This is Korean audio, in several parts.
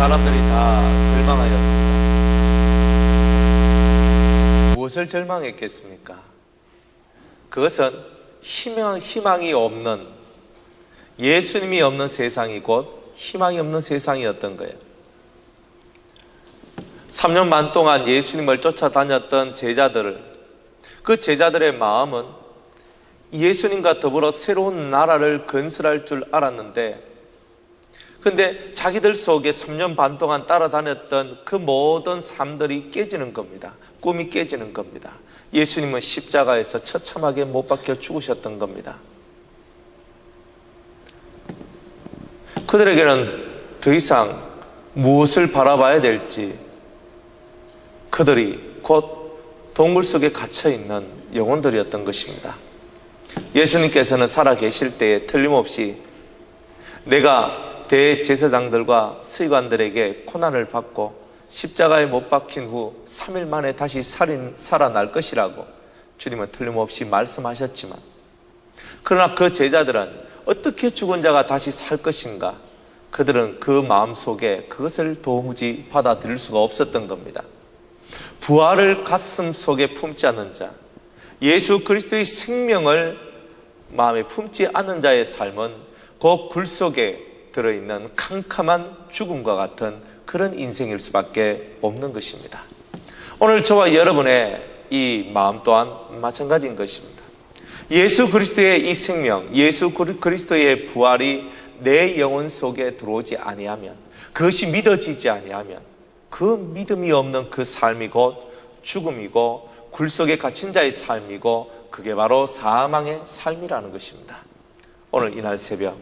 사람들이 다 절망하였습니다. 무엇을 절망했겠습니까? 그것은 희망, 희망 이 없는 예수님이 없는 세상이 곧 희망이 없는 세상이었던 거예요. 3년 반 동안 예수님을 쫓아다녔던 제자들을 그 제자들의 마음은 예수님과 더불어 새로운 나라를 건설할 줄 알았는데 근데 자기들 속에 3년 반 동안 따라다녔던 그 모든 삶들이 깨지는 겁니다. 꿈이 깨지는 겁니다. 예수님은 십자가에서 처참하게 못 박혀 죽으셨던 겁니다. 그들에게는 더 이상 무엇을 바라봐야 될지 그들이 곧 동굴 속에 갇혀 있는 영혼들이었던 것입니다. 예수님께서는 살아 계실 때에 틀림없이 내가 대제사장들과 서기관들에게 고난을 받고 십자가에 못 박힌 후 3일 만에 다시 살인, 살아날 것이라고 주님은 틀림없이 말씀하셨지만 그러나 그 제자들은 어떻게 죽은 자가 다시 살 것인가 그들은 그 마음 속에 그것을 도무지 받아들일 수가 없었던 겁니다. 부활을 가슴 속에 품지 않는 자, 예수 그리스도의 생명을 마음에 품지 않는 자의 삶은 그굴 속에 들어있는 캄캄한 죽음과 같은 그런 인생일 수밖에 없는 것입니다. 오늘 저와 여러분의 이 마음 또한 마찬가지인 것입니다. 예수 그리스도의 이 생명, 예수 그리스도의 부활이 내 영혼 속에 들어오지 아니하면, 그것이 믿어지지 아니하면, 그 믿음이 없는 그 삶이 곧 죽음이고 굴 속에 갇힌 자의 삶이고 그게 바로 사망의 삶이라는 것입니다. 오늘 이날 새벽,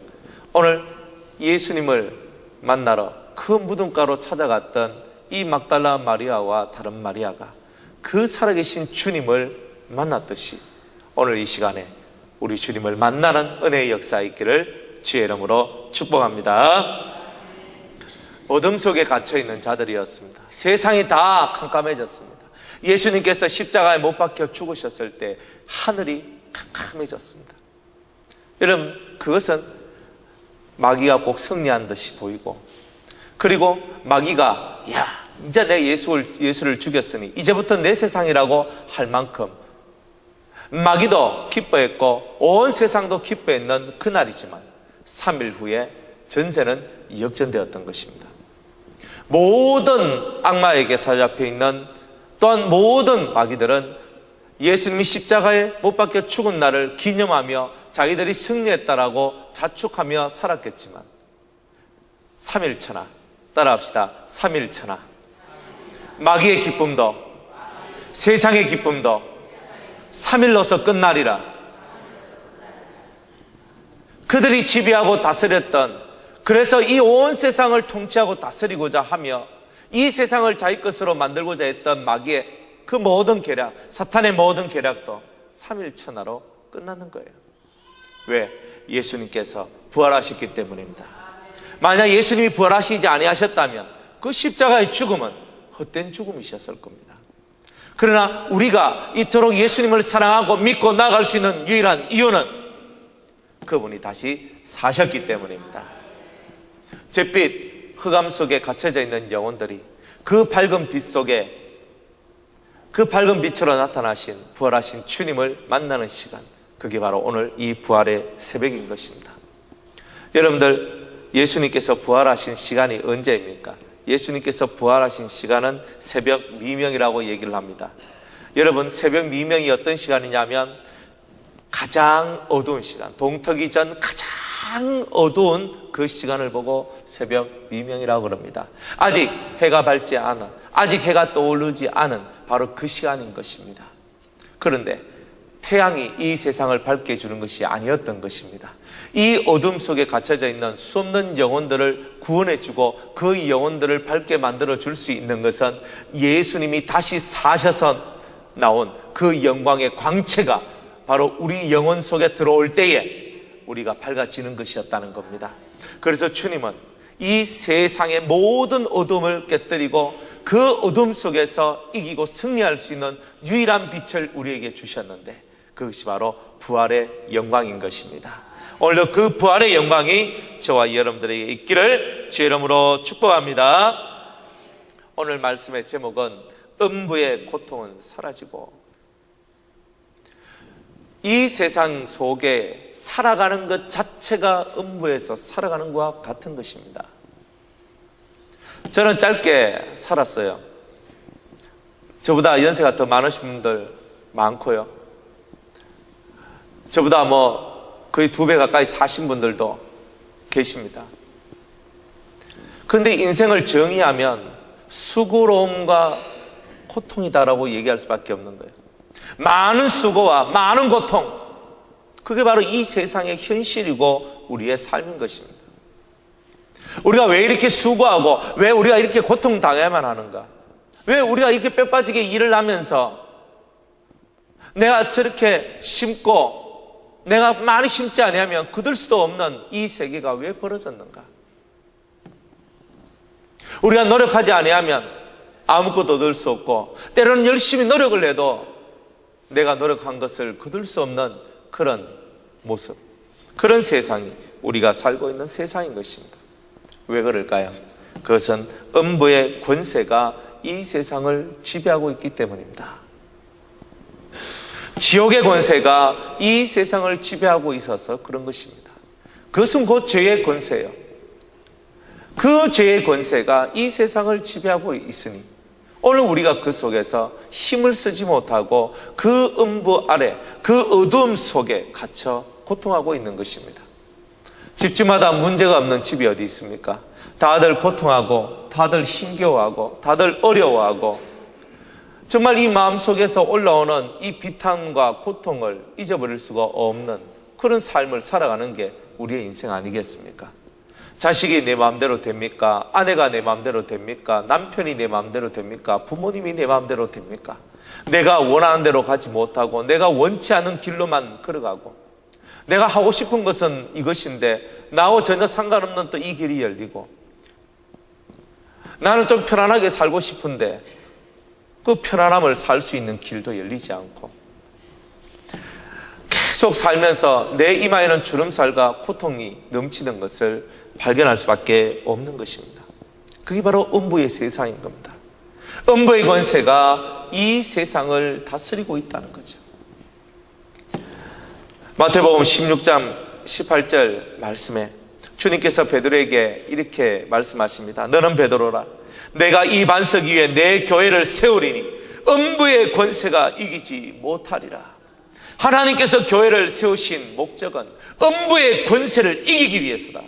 오늘 예수님을 만나러 그 무덤가로 찾아갔던 이 막달라 마리아와 다른 마리아가 그 살아계신 주님을 만났듯이 오늘 이 시간에 우리 주님을 만나는 은혜의 역사 있기를 주의 이름으로 축복합니다. 어둠 속에 갇혀 있는 자들이었습니다. 세상이 다 캄캄해졌습니다. 예수님께서 십자가에 못 박혀 죽으셨을 때 하늘이 캄캄해졌습니다. 여러분, 그것은 마귀가 꼭 승리한 듯이 보이고, 그리고 마귀가, 야, 이제 내 예수를, 예수를 죽였으니, 이제부터 내 세상이라고 할 만큼, 마귀도 기뻐했고, 온 세상도 기뻐했는 그날이지만, 3일 후에 전세는 역전되었던 것입니다. 모든 악마에게 사로잡혀 있는 또한 모든 마귀들은 예수님이 십자가에 못 박혀 죽은 날을 기념하며 자기들이 승리했다라고 자축하며 살았겠지만 3일천하 따라합시다. 3일천하 마귀의 기쁨도 세상의 기쁨도 3일로서 끝나리라 그들이 지배하고 다스렸던 그래서 이 온 세상을 통치하고 다스리고자 하며 이 세상을 자기 것으로 만들고자 했던 마귀의 그 모든 계략, 사탄의 모든 계략도 3일 천하로 끝나는 거예요. 왜? 예수님께서 부활하셨기 때문입니다. 만약 예수님이 부활하시지 아니하셨다면 그 십자가의 죽음은 헛된 죽음이셨을 겁니다. 그러나 우리가 이토록 예수님을 사랑하고 믿고 나갈 수 있는 유일한 이유는 그분이 다시 사셨기 때문입니다. 잿빛 흑암 속에 갇혀져 있는 영혼들이 그 밝은 빛 속에 그 밝은 빛으로 나타나신 부활하신 주님을 만나는 시간 그게 바로 오늘 이 부활의 새벽인 것입니다. 여러분들 예수님께서 부활하신 시간이 언제입니까? 예수님께서 부활하신 시간은 새벽 미명이라고 얘기를 합니다. 여러분 새벽 미명이 어떤 시간이냐면 가장 어두운 시간, 동터기 전 가장 어두운 그 시간을 보고 새벽 미명이라고 그럽니다. 아직 해가 밝지 않은, 아직 해가 떠오르지 않은 바로 그 시간인 것입니다. 그런데 태양이 이 세상을 밝게 해주는 것이 아니었던 것입니다. 이 어둠 속에 갇혀져 있는 수없는 영혼들을 구원해주고 그 영혼들을 밝게 만들어 줄 수 있는 것은 예수님이 다시 사셔서 나온 그 영광의 광채가 바로 우리 영혼 속에 들어올 때에 우리가 밝아지는 것이었다는 겁니다. 그래서 주님은 이 세상의 모든 어둠을 깨뜨리고 그 어둠 속에서 이기고 승리할 수 있는 유일한 빛을 우리에게 주셨는데 그것이 바로 부활의 영광인 것입니다. 오늘도 그 부활의 영광이 저와 여러분들에게 있기를 주의 이름으로 축복합니다. 오늘 말씀의 제목은 음부의 고통은 사라지고 이 세상 속에 살아가는 것 자체가 음부에서 살아가는 것과 같은 것입니다. 저는 짧게 살았어요. 저보다 연세가 더 많으신 분들 많고요. 저보다 뭐 거의 두 배 가까이 사신 분들도 계십니다. 그런데 인생을 정의하면 수고로움과 고통이다라고 얘기할 수밖에 없는 거예요. 많은 수고와 많은 고통. 그게 바로 이 세상의 현실이고 우리의 삶인 것입니다. 우리가 왜 이렇게 수고하고 왜 우리가 이렇게 고통당해야만 하는가? 왜 우리가 이렇게 뼈빠지게 일을 하면서 내가 저렇게 심고 내가 많이 심지 않으면 그들 수도 없는 이 세계가 왜 벌어졌는가? 우리가 노력하지 아니하면 아무것도 얻을 수 없고 때로는 열심히 노력을 해도 내가 노력한 것을 거둘 수 없는 그런 모습, 그런 세상이 우리가 살고 있는 세상인 것입니다. 왜 그럴까요? 그것은 음부의 권세가 이 세상을 지배하고 있기 때문입니다. 지옥의 권세가 이 세상을 지배하고 있어서 그런 것입니다. 그것은 곧 죄의 권세예요. 그 죄의 권세가 이 세상을 지배하고 있으니 오늘 우리가 그 속에서 힘을 쓰지 못하고 그 음부 아래 그 어두움 속에 갇혀 고통하고 있는 것입니다. 집집마다 문제가 없는 집이 어디 있습니까? 다들 고통하고 다들 힘겨워하고 다들 어려워하고 정말 이 마음 속에서 올라오는 이 비탄과 고통을 잊어버릴 수가 없는 그런 삶을 살아가는 게 우리의 인생 아니겠습니까? 자식이 내 마음대로 됩니까? 아내가 내 마음대로 됩니까? 남편이 내 마음대로 됩니까? 부모님이 내 마음대로 됩니까? 내가 원하는 대로 가지 못하고 내가 원치 않은 길로만 걸어가고 내가 하고 싶은 것은 이것인데 나와 전혀 상관없는 또 이 길이 열리고 나는 좀 편안하게 살고 싶은데 그 편안함을 살 수 있는 길도 열리지 않고 계속 살면서 내 이마에는 주름살과 고통이 넘치는 것을 발견할 수밖에 없는 것입니다. 그게 바로 음부의 세상인 겁니다. 음부의 권세가 이 세상을 다스리고 있다는 거죠. 마태복음 16장 18절 말씀에 주님께서 베드로에게 이렇게 말씀하십니다. 너는 베드로라. 내가 이 반석 위에 내 교회를 세우리니 음부의 권세가 이기지 못하리라. 하나님께서 교회를 세우신 목적은 음부의 권세를 이기기 위해서다.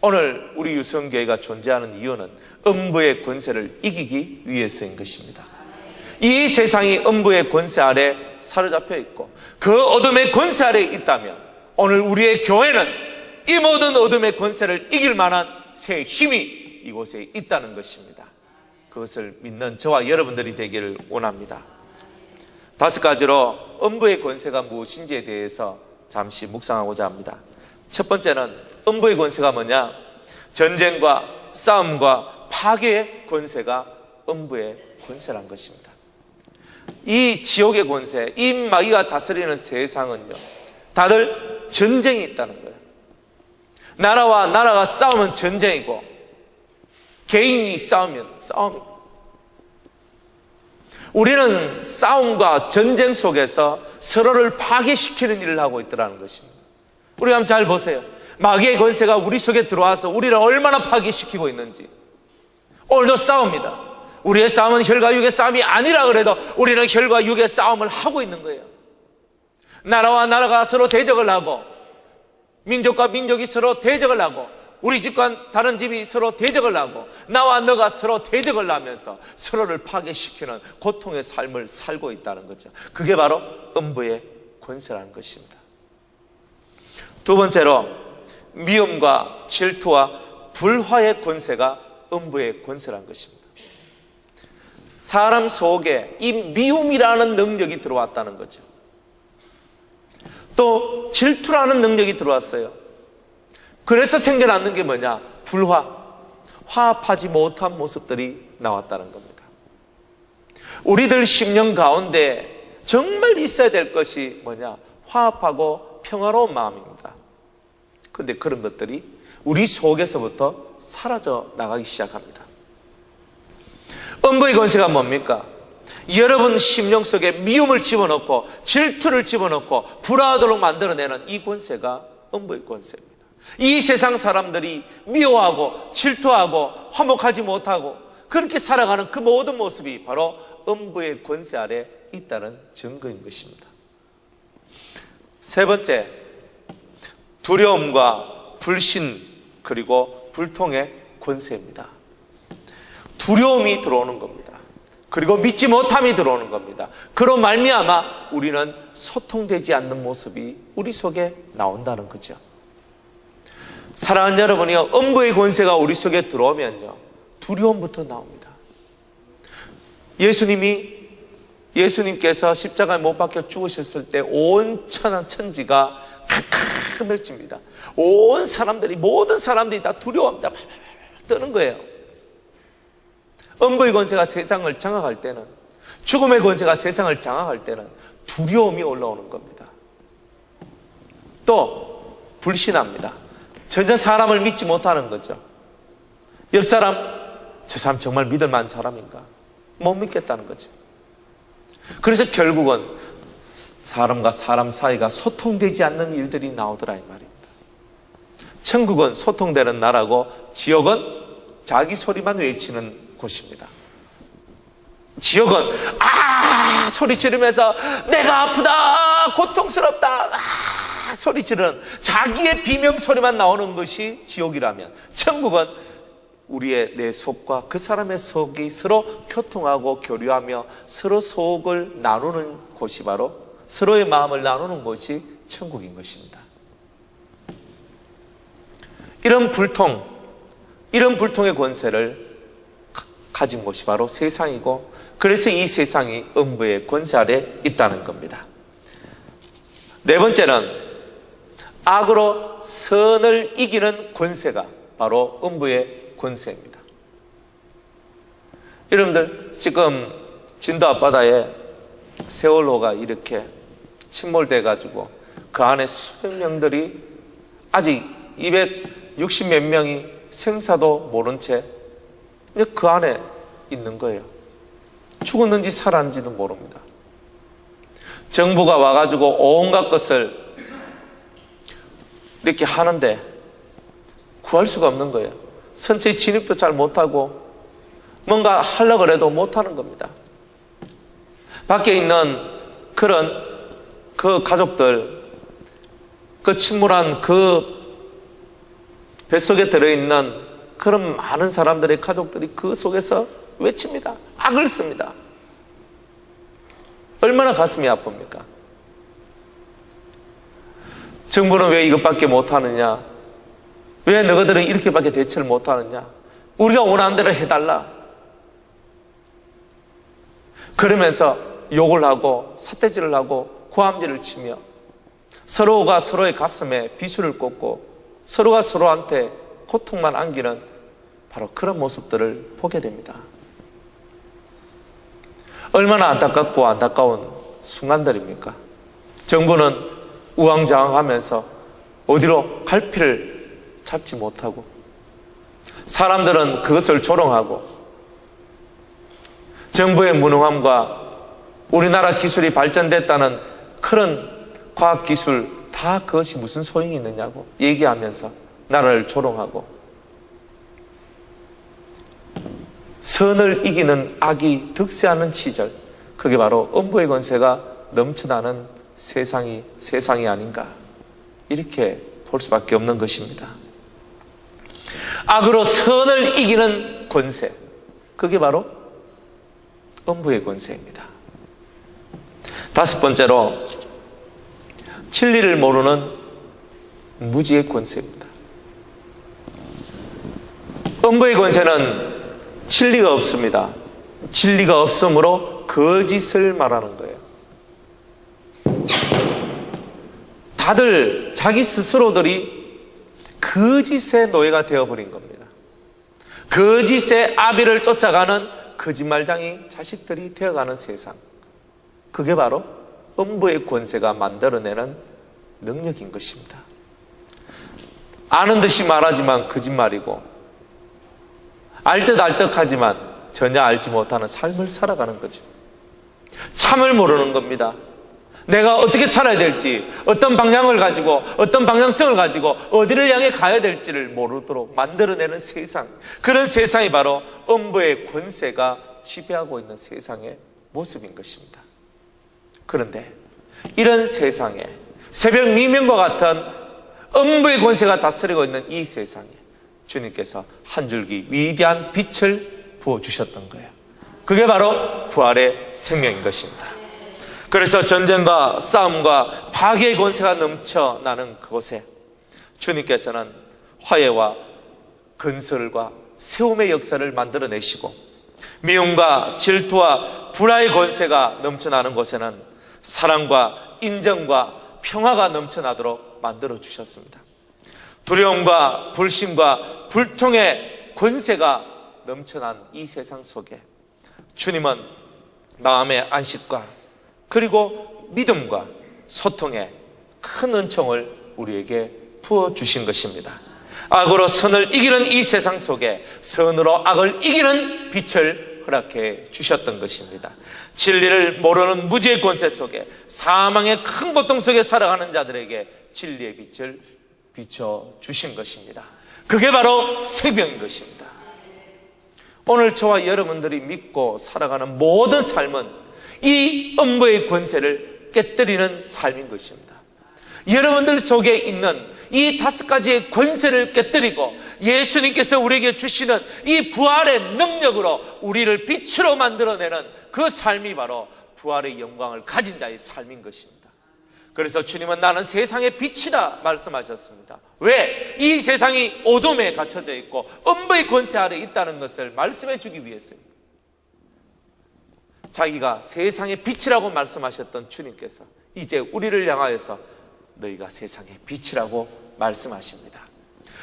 오늘 우리 유성교회가 존재하는 이유는 음부의 권세를 이기기 위해서인 것입니다. 이 세상이 음부의 권세 아래 사로잡혀 있고 그 어둠의 권세 아래 있다면 오늘 우리의 교회는 이 모든 어둠의 권세를 이길 만한 새 힘이 이곳에 있다는 것입니다. 그것을 믿는 저와 여러분들이 되기를 원합니다. 다섯 가지로 음부의 권세가 무엇인지에 대해서 잠시 묵상하고자 합니다. 첫 번째는 음부의 권세가 뭐냐? 전쟁과 싸움과 파괴의 권세가 음부의 권세란 것입니다. 이 지옥의 권세, 이 마귀가 다스리는 세상은요, 다들 전쟁이 있다는 거예요. 나라와 나라가 싸우면 전쟁이고, 개인이 싸우면 싸움이고, 우리는 싸움과 전쟁 속에서 서로를 파괴시키는 일을 하고 있더라는 것입니다. 우리 한번 잘 보세요. 마귀의 권세가 우리 속에 들어와서 우리를 얼마나 파괴시키고 있는지. 오늘도 싸웁니다. 우리의 싸움은 혈과 육의 싸움이 아니라 그래도 우리는 혈과 육의 싸움을 하고 있는 거예요. 나라와 나라가 서로 대적을 하고 민족과 민족이 서로 대적을 하고 우리 집과 다른 집이 서로 대적을 하고 나와 너가 서로 대적을 하면서 서로를 파괴시키는 고통의 삶을 살고 있다는 거죠. 그게 바로 음부의 권세라는 것입니다. 두 번째로 미움과 질투와 불화의 권세가 음부의 권세라는 것입니다. 사람 속에 이 미움이라는 능력이 들어왔다는 거죠. 또 질투라는 능력이 들어왔어요. 그래서 생겨났는 게 뭐냐? 불화. 화합하지 못한 모습들이 나왔다는 겁니다. 우리들 10년 가운데 정말 있어야 될 것이 뭐냐? 화합하고 평화로운 마음입니다. 근데 그런 것들이 우리 속에서부터 사라져 나가기 시작합니다. 음부의 권세가 뭡니까? 여러분 심령 속에 미움을 집어넣고 질투를 집어넣고 불화하도록 만들어내는 이 권세가 음부의 권세입니다. 이 세상 사람들이 미워하고 질투하고 화목하지 못하고 그렇게 살아가는 그 모든 모습이 바로 음부의 권세 아래 있다는 증거인 것입니다. 세 번째, 두려움과 불신 그리고 불통의 권세입니다. 두려움이 들어오는 겁니다. 그리고 믿지 못함이 들어오는 겁니다. 그로 말미암아 우리는 소통되지 않는 모습이 우리 속에 나온다는 거죠. 사랑하는 여러분이요, 음부의 권세가 우리 속에 들어오면요, 두려움부터 나옵니다. 예수님이 예수님께서 십자가에 못 박혀 죽으셨을 때 온 천한 천지가 캄캄해집니다. 온 사람들이 모든 사람들이 다 두려워합니다. 떠는 거예요. 음부의 권세가 세상을 장악할 때는 죽음의 권세가 세상을 장악할 때는 두려움이 올라오는 겁니다. 또 불신합니다. 전혀 사람을 믿지 못하는 거죠. 옆 사람 저 사람 정말 믿을 만한 사람인가? 못 믿겠다는 거죠. 그래서 결국은 사람과 사람 사이가 소통되지 않는 일들이 나오더라 이 말입니다. 천국은 소통되는 나라고 지옥은 자기 소리만 외치는 곳입니다. 지옥은 아 소리 지르면서 내가 아프다 고통스럽다 아 소리 지르는 자기의 비명 소리만 나오는 것이 지옥이라면 천국은 우리의 내 속과 그 사람의 속이 서로 교통하고 교류하며 서로 속을 나누는 곳이 바로 서로의 마음을 나누는 곳이 천국인 것입니다. 이런 불통, 이런 불통의 권세를 가진 곳이 바로 세상이고 그래서 이 세상이 음부의 권세 아래 있다는 겁니다. 네 번째는 악으로 선을 이기는 권세가 바로 음부의 권세입니다. 여러분들 지금 진도 앞바다에 세월호가 이렇게 침몰돼 가지고 그 안에 수백 명들이 아직 260 몇 명이 생사도 모른 채 그 안에 있는 거예요. 죽었는지 살았는지도 모릅니다. 정부가 와가지고 온갖 것을 이렇게 하는데 구할 수가 없는 거예요. 선체 진입도 잘 못하고 뭔가 하려고 해도 못하는 겁니다. 밖에 있는 그런 그 가족들, 그 침몰한 그 뱃속에 들어있는 그런 많은 사람들의 가족들이 그 속에서 외칩니다. 악을 씁니다. 얼마나 가슴이 아픕니까? 정부는 왜 이것밖에 못하느냐? 왜 너희들은 이렇게밖에 대처를 못하느냐? 우리가 원하는 대로 해달라. 그러면서 욕을 하고 사태질을 하고 고함질을 치며 서로가 서로의 가슴에 비수를 꽂고 서로가 서로한테 고통만 안기는 바로 그런 모습들을 보게 됩니다. 얼마나 안타깝고 안타까운 순간들입니까? 정부는 우왕좌왕하면서 어디로 갈피를 잡지 못하고 사람들은 그것을 조롱하고 정부의 무능함과 우리나라 기술이 발전됐다는 그런 과학기술 다 그것이 무슨 소용이 있느냐고 얘기하면서 나라를 조롱하고 선을 이기는 악이 득세하는 시절 그게 바로 음부의 권세가 넘쳐나는 세상이 세상이 아닌가 이렇게 볼 수밖에 없는 것입니다. 악으로 선을 이기는 권세 그게 바로 음부의 권세입니다. 다섯 번째로 진리를 모르는 무지의 권세입니다. 음부의 권세는 진리가 없습니다. 진리가 없으므로 거짓을 말하는 거예요. 다들 자기 스스로들이 거짓의 노예가 되어버린 겁니다. 거짓의 아비를 쫓아가는 거짓말장이 자식들이 되어가는 세상. 그게 바로 음부의 권세가 만들어내는 능력인 것입니다. 아는 듯이 말하지만 거짓말이고, 알듯 알듯하지만 전혀 알지 못하는 삶을 살아가는 거죠. 참을 모르는 겁니다. 내가 어떻게 살아야 될지, 어떤 방향을 가지고, 어떤 방향성을 가지고, 어디를 향해 가야 될지를 모르도록 만들어내는 세상. 그런 세상이 바로 음부의 권세가 지배하고 있는 세상의 모습인 것입니다. 그런데 이런 세상에 새벽 미명과 같은 음부의 권세가 다스리고 있는 이 세상에 주님께서 한 줄기 위대한 빛을 부어주셨던 거예요. 그게 바로 부활의 생명인 것입니다. 그래서 전쟁과 싸움과 파괴의 권세가 넘쳐나는 그곳에 주님께서는 화해와 건설과 세움의 역사를 만들어내시고 미움과 질투와 불화의 권세가 넘쳐나는 곳에는 사랑과 인정과 평화가 넘쳐나도록 만들어 주셨습니다. 두려움과 불신과 불통의 권세가 넘쳐난 이 세상 속에 주님은 마음의 안식과 그리고 믿음과 소통의 큰 은총을 우리에게 부어 주신 것입니다. 악으로 선을 이기는 이 세상 속에 선으로 악을 이기는 빛을 허락해 주셨던 것입니다. 진리를 모르는 무지의 권세 속에 사망의 큰 고통 속에 살아가는 자들에게 진리의 빛을 비춰 주신 것입니다. 그게 바로 생명인 것입니다. 오늘 저와 여러분들이 믿고 살아가는 모든 삶은 이 음부의 권세를 깨뜨리는 삶인 것입니다. 여러분들 속에 있는 이 다섯 가지의 권세를 깨뜨리고 예수님께서 우리에게 주시는 이 부활의 능력으로 우리를 빛으로 만들어내는 그 삶이 바로 부활의 영광을 가진 자의 삶인 것입니다. 그래서 주님은 나는 세상의 빛이다 말씀하셨습니다. 왜? 이 세상이 어둠에 갇혀져 있고 음부의 권세 아래 있다는 것을 말씀해 주기 위해서입니다. 자기가 세상의 빛이라고 말씀하셨던 주님께서 이제 우리를 향하여서 너희가 세상의 빛이라고 말씀하십니다.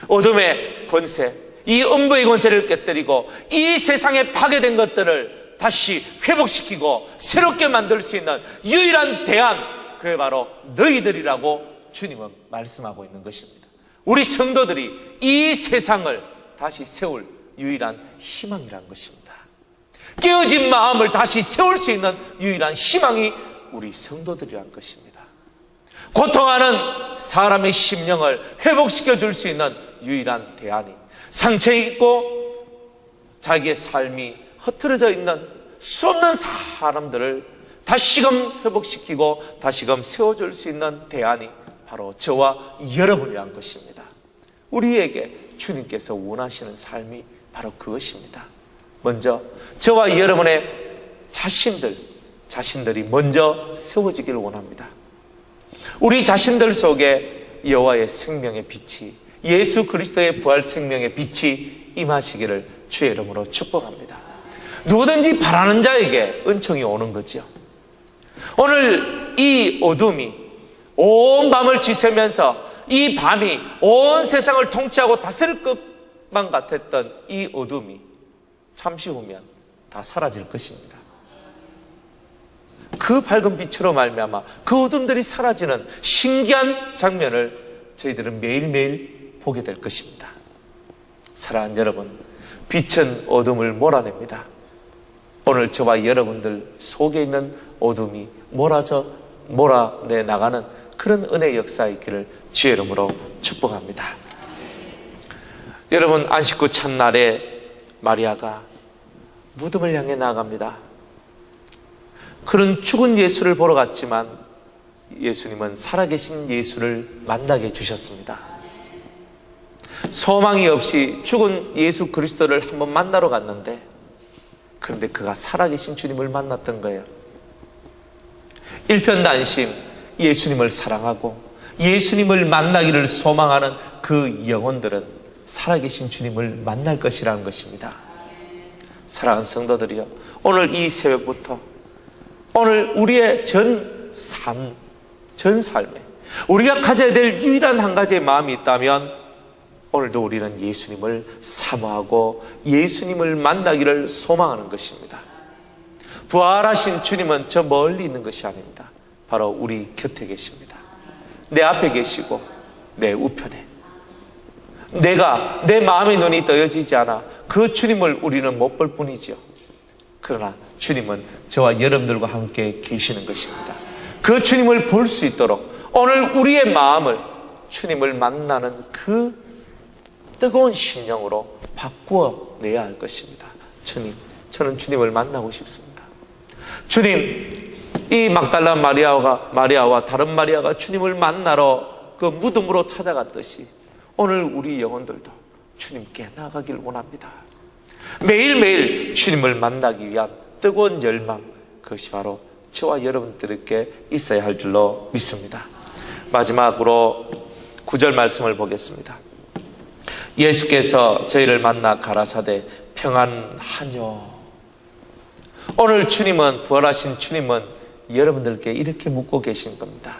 어둠의 권세, 이 음부의 권세를 깨뜨리고 이 세상에 파괴된 것들을 다시 회복시키고 새롭게 만들 수 있는 유일한 대안, 그게 바로 너희들이라고 주님은 말씀하고 있는 것입니다. 우리 성도들이 이 세상을 다시 세울 유일한 희망이란 것입니다. 깨어진 마음을 다시 세울 수 있는 유일한 희망이 우리 성도들이란 것입니다. 고통하는 사람의 심령을 회복시켜 줄 수 있는 유일한 대안이 상처 있고 자기의 삶이 흐트러져 있는 수 없는 사람들을 다시금 회복시키고 다시금 세워줄 수 있는 대안이 바로 저와 여러분이란 것입니다. 우리에게 주님께서 원하시는 삶이 바로 그것입니다. 먼저 저와 여러분의 자신들, 자신들이 먼저 세워지기를 원합니다. 우리 자신들 속에 여호와의 생명의 빛이 예수 그리스도의 부활 생명의 빛이 임하시기를 주의 이름으로 축복합니다. 누구든지 바라는 자에게 은총이 오는 거지요. 오늘 이 어둠이 온 밤을 지새면서 이 밤이 온 세상을 통치하고 다스릴 것만 같았던 이 어둠이 잠시 후면 다 사라질 것입니다. 그 밝은 빛으로 말미암아 그 어둠들이 사라지는 신기한 장면을 저희들은 매일매일 보게 될 것입니다. 사랑하는 여러분, 빛은 어둠을 몰아냅니다. 오늘 저와 여러분들 속에 있는 어둠이 몰아져 몰아내 나가는 그런 은혜 역사 있기를 주의 이름으로 축복합니다. 여러분 안식구 첫날에 마리아가 무덤을 향해 나아갑니다. 그런 죽은 예수를 보러 갔지만 예수님은 살아계신 예수를 만나게 해주셨습니다. 소망이 없이 죽은 예수 그리스도를 한번 만나러 갔는데 그런데 그가 살아계신 주님을 만났던 거예요. 일편단심 예수님을 사랑하고 예수님을 만나기를 소망하는 그 영혼들은 살아계신 주님을 만날 것이라는 것입니다. 사랑하는 성도들이요. 오늘 이 새벽부터 오늘 우리의 전 삶, 전 삶에 우리가 가져야 될 유일한 한 가지의 마음이 있다면 오늘도 우리는 예수님을 사모하고 예수님을 만나기를 소망하는 것입니다. 부활하신 주님은 저 멀리 있는 것이 아닙니다. 바로 우리 곁에 계십니다. 내 앞에 계시고 내 우편에 내가 내 마음의 눈이 떠여지지 않아 그 주님을 우리는 못 볼 뿐이죠. 그러나 주님은 저와 여러분들과 함께 계시는 것입니다. 그 주님을 볼 수 있도록 오늘 우리의 마음을 주님을 만나는 그 뜨거운 심령으로 바꾸어 내야 할 것입니다. 주님, 저는 주님을 만나고 싶습니다. 주님, 이 막달라 마리아가 마리아와 다른 마리아가 주님을 만나러 그 무덤으로 찾아갔듯이 오늘 우리 영혼들도 주님께 나가길 원합니다. 매일매일 주님을 만나기 위한 뜨거운 열망, 그것이 바로 저와 여러분들에게 있어야 할 줄로 믿습니다. 마지막으로 구절 말씀을 보겠습니다. 예수께서 저희를 만나 가라사대 평안하뇨. 오늘 주님은, 부활하신 주님은 여러분들께 이렇게 묻고 계신 겁니다.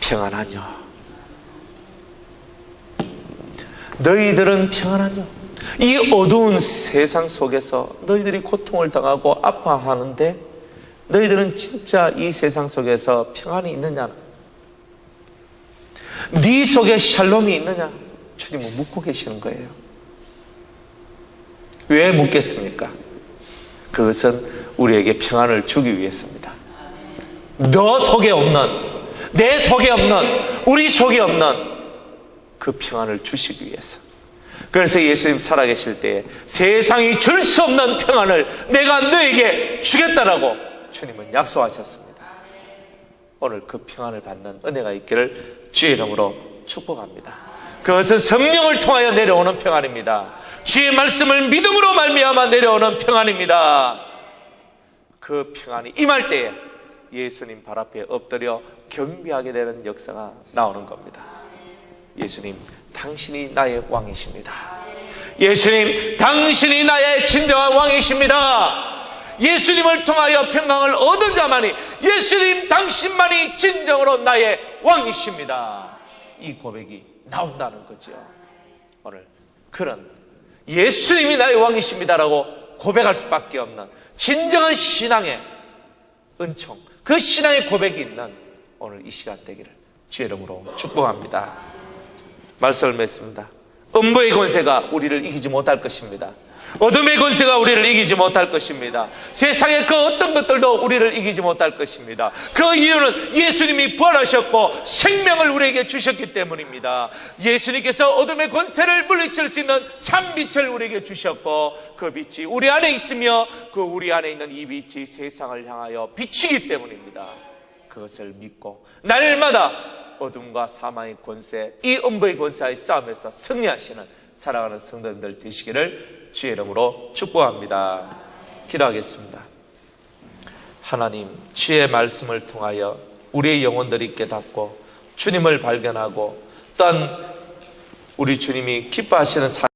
평안하뇨. 너희들은 평안하뇨. 이 어두운 세상 속에서 너희들이 고통을 당하고 아파하는데 너희들은 진짜 이 세상 속에서 평안이 있느냐? 네 속에 샬롬이 있느냐? 주님은 묻고 계시는 거예요. 왜 묻겠습니까? 그것은 우리에게 평안을 주기 위해서입니다. 너 속에 없는, 내 속에 없는, 우리 속에 없는 그 평안을 주시기 위해서. 그래서 예수님 살아계실 때에 세상이 줄 수 없는 평안을 내가 너에게 주겠다라고 주님은 약속하셨습니다. 오늘 그 평안을 받는 은혜가 있기를 주의 이름으로 축복합니다. 그것은 성령을 통하여 내려오는 평안입니다. 주의 말씀을 믿음으로 말미암아 내려오는 평안입니다. 그 평안이 임할 때에 예수님 발 앞에 엎드려 경배하게 되는 역사가 나오는 겁니다. 예수님, 당신이 나의 왕이십니다. 예수님, 당신이 나의 진정한 왕이십니다. 예수님을 통하여 평강을 얻은 자만이 예수님 당신만이 진정으로 나의 왕이십니다. 이 고백이 나온다는 거죠. 오늘 그런 예수님이 나의 왕이십니다라고 고백할 수밖에 없는 진정한 신앙의 은총, 그 신앙의 고백이 있는 오늘 이 시간 되기를 주의 이름으로 축복합니다. 말씀을 맺습니다. 음부의 권세가 우리를 이기지 못할 것입니다. 어둠의 권세가 우리를 이기지 못할 것입니다. 세상의 그 어떤 것들도 우리를 이기지 못할 것입니다. 그 이유는 예수님이 부활하셨고 생명을 우리에게 주셨기 때문입니다. 예수님께서 어둠의 권세를 물리칠 수 있는 참 빛을 우리에게 주셨고 그 빛이 우리 안에 있으며 그 우리 안에 있는 이 빛이 세상을 향하여 비치기 때문입니다. 그것을 믿고 날마다 어둠과 사망의 권세, 이 음부의 권세의 싸움에서 승리하시는 사랑하는 성도님들 되시기를 주의 이름으로 축복합니다. 기도하겠습니다. 하나님, 주의 말씀을 통하여 우리의 영혼들이 깨닫고 주님을 발견하고 또한 우리 주님이 기뻐하시는 삶